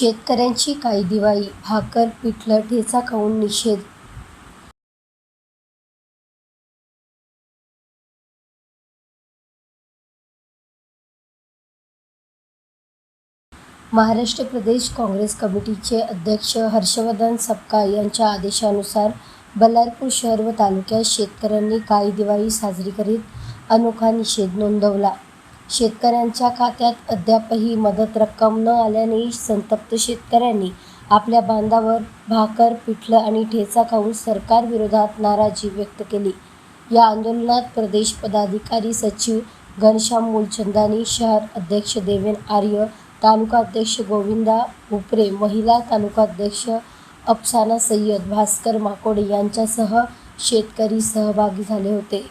शेतकऱ्यांची काही दिवाळी भाकर पिठलं ठेचा खाऊन निषेध महाराष्ट्र प्रदेश काँग्रेस कमिटीचे अध्यक्ष हर्षवर्धन सपकाळ यांच्या आदेशानुसार बल्लारपूर शहर व तालुक्यात शेतकऱ्यांनी काही दिवाळी साजरी करीत अनोखा निषेध नोंदवला. शेतकऱ्यांच्या खात्यात अद्यापही मदत रक्कम न आल्याने संतप्त शेतकऱ्यांनी आपल्या बांधावर भाकर पिठलं आणि ठेचा खाऊन सरकारविरोधात नाराजी व्यक्त केली. या आंदोलनात प्रदेश पदाधिकारी सचिव घनश्याम मूलचंदानी शहर अध्यक्ष देवेन आर्य तालुका अध्यक्ष गोविंदा उपरे महिला तालुका अध्यक्ष अफसाना सय्यद भास्कर माकोडे यांच्यासह शेतकरी सहभागी झाले होते.